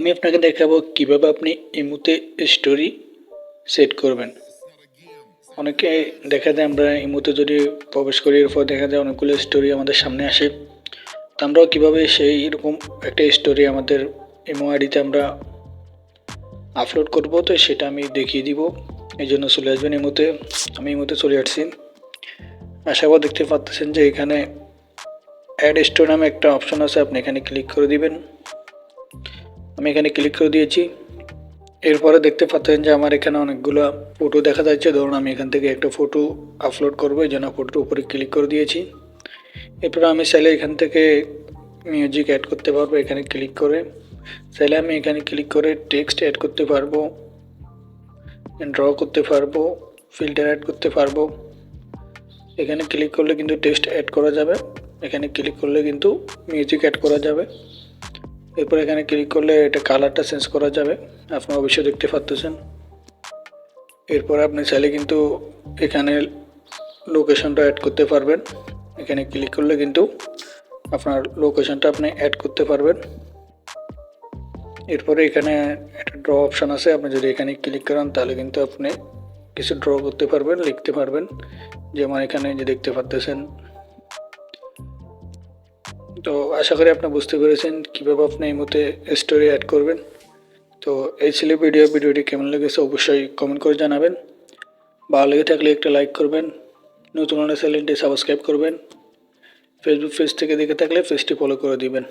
আমি আপনাকে দেখাবো কীভাবে আপনি ইমুতে স্টোরি সেট করবেন। অনেকে দেখা যায় আমরা ইমুতে যদি প্রবেশ করি, এরপর দেখা যায় অনেকগুলো স্টোরি আমাদের সামনে আসে। তো আমরাও কীভাবে সেই রকম একটা স্টোরি আমাদের ইমো আইডিতে আমরা আপলোড করব, তো সেটা আমি দেখিয়ে দিব। এই জন্য চলে আসবেন ইমোতে আমি ইমোতে চলে আসছি। আশা করি দেখতে পাচ্ছেন যে এখানে অ্যাড স্টোর নামে একটা অপশন আছে, আপনি এখানে ক্লিক করে দিবেন। আমি এখানে ক্লিক করে দিয়েছি। এরপরে দেখতে পাচ্ছেন যে আমার এখানে অনেকগুলো ফটো দেখা যাচ্ছে। ধরুন আমি এখান থেকে একটা ফটো আপলোড করব, এই জন্য ফটোর উপরে ক্লিক করে দিয়েছি। এরপরে আমি চাইলে এখান থেকে মিউজিক অ্যাড করতে পারব, এখানে ক্লিক করে। চাইলে আমি এখানে ক্লিক করে টেক্সট অ্যাড করতে পারব ড্র করতে পারব ফিল্টার অ্যাড করতে পারব। এখানে ক্লিক করলে কিন্তু টেক্সট অ্যাড করা যাবে, এখানে ক্লিক করলে কিন্তু মিউজিক অ্যাড করা যাবে। এরপর এখানে ক্লিক করলে এটা কালারটা চেঞ্জ করা যাবে। আপনি অবশ্যই দেখতে পাচ্ছেন এরপর আপনি চাইলে কিন্তু এখানে লোকেশনটা অ্যাড করতে পারবেন। এখানে ক্লিক করলে কিন্তু আপনার লোকেশনটা আপনি অ্যাড করতে পারবেন। এরপরে এখানে একটা ড্র অপশান আছে। আপনি যদি এখানে ক্লিক করেন, তাহলে কিন্তু আপনি কিছু ড্র করতে পারবেন, লিখতে পারবেন। যেমন এখানে যে দেখতে পাচ্ছেন তো আশা করি আপনি বুঝতে পেরেছেন কীভাবে আপনি এই মতে স্টোরি অ্যাড করবেন। তো এই ছিল ভিডিও ভিডিওটি কেমন লেগেছে অবশ্যই কমেন্ট করে জানাবেন। ভালো লেগে থাকলে একটা লাইক করবেন। নতুন অনেক চ্যানেলটি সাবস্ক্রাইব করবেন। ফেসবুক পেজ থেকে দেখে থাকলে পেজটি ফলো করে দিবেন।